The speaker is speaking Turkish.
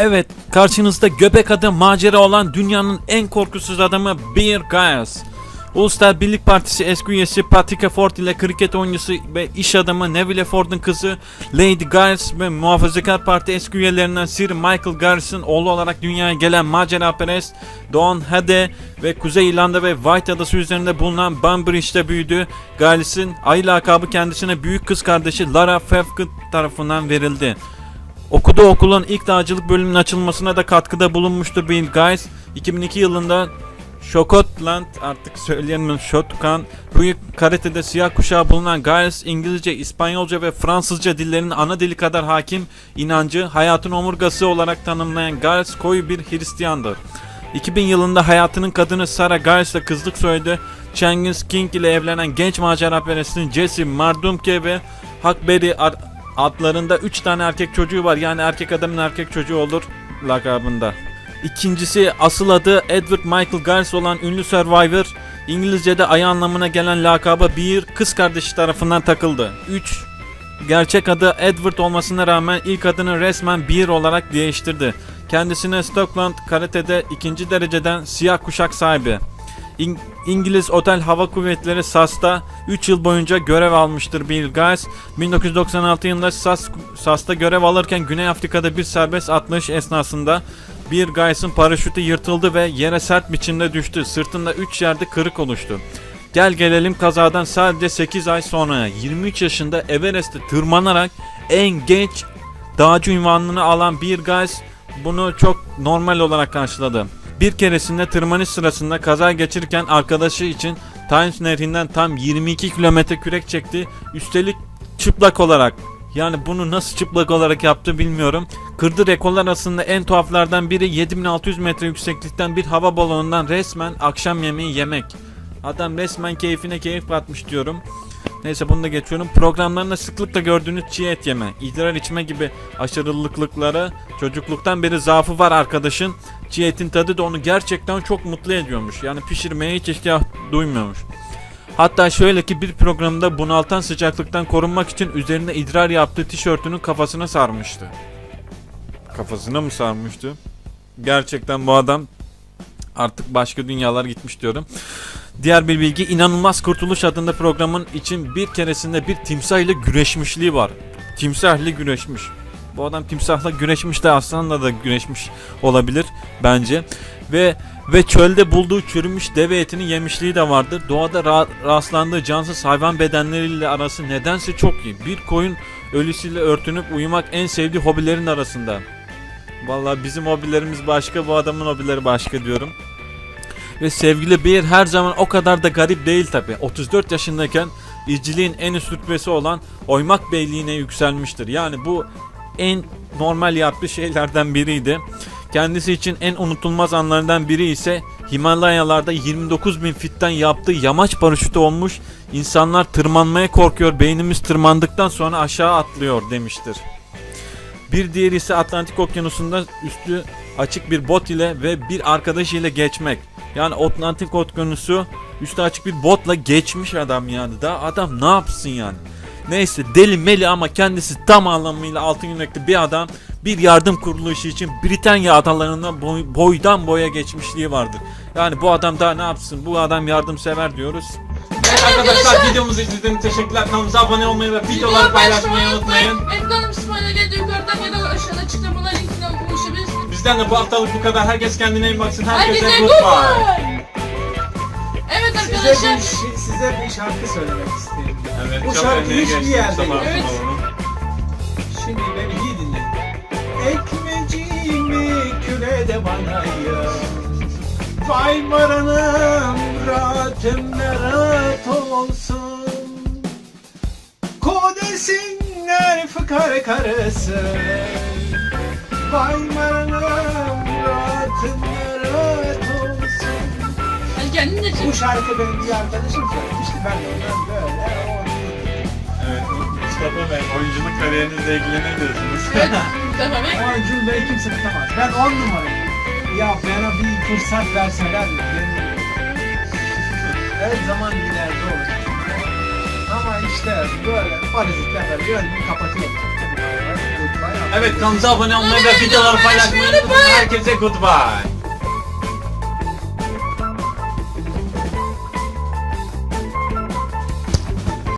Evet, karşınızda göbek adı macera olan dünyanın en korkusuz adamı Bear Grylls. Ulster Birlik Partisi eski üyesi Patrick Ford ile kriket oyuncusu ve iş adamı Neville Ford'un kızı Lady Giles ve Muhafazakar Parti eski üyelerinden Sir Michael Garrison oğlu olarak dünyaya gelen macera perest Don Hade ve Kuzey İrlanda ve White Adası üzerinde bulunan Banbridge'de büyüdü. Giles'in ay lakabı kendisine büyük kız kardeşi Lara Fefkin tarafından verildi. Okuduğu okulun ilk dağcılık bölümünün açılmasına da katkıda bulunmuştur Bill Guys. 2002 yılında Şokotland artık söyleyemiyorum Şotkan büyük karatede siyah kuşağı bulunan Giles İngilizce, İspanyolca ve Fransızca dillerinin ana dili kadar hakim inancı hayatın omurgası olarak tanımlayan Giles koyu bir Hristiyandır. 2000 yılında hayatının kadını Sarah Giles'la kızlık soyadı Cengiz King ile evlenen genç maceraperestin Jesse Mardumke ve Huckberry adlarında 3 tane erkek çocuğu var. Yani erkek adamın erkek çocuğu olur lakabında. İkincisi asıl adı Edward Michael Giles olan ünlü Survivor. İngilizce'de ayı anlamına gelen lakabı bir kız kardeşi tarafından takıldı. 3. Gerçek adı Edward olmasına rağmen ilk adını resmen Bear olarak değiştirdi. Kendisine Stockland Karate'de ikinci dereceden siyah kuşak sahibi. İng- İngiliz Otel Hava Kuvvetleri SAS'ta 3 yıl boyunca görev almıştır Bill Giles. 1996 yılında SAS, SAS'ta görev alırken Güney Afrika'da bir serbest atlayış esnasında Bill Giles'ın paraşütü yırtıldı ve yere sert biçimde düştü. Sırtında 3 yerde kırık oluştu. Gel gelelim kazadan sadece 8 ay sonra 23 yaşında Everest'e tırmanarak en genç dağcı ünvanını alan Bill Giles bunu çok normal olarak karşıladı. Bir keresinde tırmanış sırasında kaza geçirirken arkadaşı için Times Nehri'nden tam 22 kilometre kürek çekti. Üstelik çıplak olarak. Yani bunu nasıl çıplak olarak yaptı bilmiyorum. Kırdı rekorlar arasında en tuhaflardan biri 7600 metre yükseklikten bir hava balonundan resmen akşam yemeği yemek. Adam resmen keyfine keyif katmış diyorum. Neyse bunu da geçiyorum. Programlarında sıklıkla gördüğünüz çiğ et yeme, idrar içme gibi aşırılıklıklara çocukluktan beri zaafı var arkadaşın. Çiğ etin tadı da onu gerçekten çok mutlu ediyormuş. Yani pişirmeye hiç ihtiyaç duymuyormuş. Hatta şöyle ki bir programda bunaltan sıcaklıktan korunmak için üzerine idrar yaptığı tişörtünün kafasına sarmıştı. Kafasına mı sarmıştı? Gerçekten bu adam artık başka dünyalar gitmiş diyorum. Diğer bir bilgi inanılmaz kurtuluş adında programın için bir keresinde bir timsah ile güreşmişliği var. Timsah ile güreşmiş. Bu adam timsahla güreşmiş de aslanla da güreşmiş olabilir bence. Ve ve çölde bulduğu çürümüş deve etini yemişliği de vardır. Doğada ra- rastlandığı cansız hayvan bedenleriyle arası nedense çok iyi. Bir koyun ölüsüyle örtünüp uyumak en sevdiği hobilerin arasında. Vallahi bizim hobilerimiz başka, bu adamın hobileri başka diyorum. Ve sevgili Bear her zaman o kadar da garip değil tabi. 34 yaşındayken izciliğin en üst rütbesi olan Oymak Beyliğine yükselmiştir. Yani bu en normal yaptığı şeylerden biriydi. Kendisi için en unutulmaz anlardan biri ise Himalayalarda 29 bin fitten yaptığı yamaç paraşütü olmuş. İnsanlar tırmanmaya korkuyor, beynimiz tırmandıktan sonra aşağı atlıyor demiştir. Bir diğeri ise Atlantik Okyanusu'nda üstü açık bir bot ile ve bir arkadaşı ile geçmek. Yani Atlantik Okyanusu üstü açık bir botla geçmiş adam yani. Da adam ne yapsın yani? Neyse deli meli ama kendisi tam anlamıyla altın yürekli bir adam. Bir yardım kuruluşu için Britanya adalarında boy- boydan boya geçmişliği vardır. Yani bu adam daha ne yapsın? Bu adam yardımsever diyoruz. Evet arkadaşlar videomuzu izlediğiniz için teşekkürler. Kanalımıza abone olmayı ve videoları paylaşmayı unutmayın. Ekranım spoiler'e yukarıdan ya da aşağıda açıklamalar ulaşabilirsiniz. Bizden de bu haftalık bu kadar. Herkes kendine iyi baksın. Herkese Herkese goodbye. goodbye. Evet Size arkadaşlar. bir, size bir şarkı söylemek istedim. Evet, Bu çok şarkı önüne hiçbir yerde sabah yok. Evet. Şimdi beni iyi dinle. Ekmeciğimi kürede bana ya. Vay maranım rahatım rahat olsun. Kodesinler fıkar karısı. Vay maranım rahatım rahat olsun. Hadi kendin de Bu şarkı benim bir arkadaşım söylemişti. Ben de ondan böyle. Evet, Mustafa Bey, oyunculuk kariyerinizle ilgili ne diyorsunuz? Evet. Mustafa Bey. Ama Cümleyi kimse tutamaz. Ben on numarayım. Ya bana bir fırsat verseler benim her zaman ileride olur. Ama işte böyle parazitler böyle gönlümü kapatıyor. Evet kanalımıza abone olmayı ve videoları paylaşmayı unutmayın. Herkese goodbye.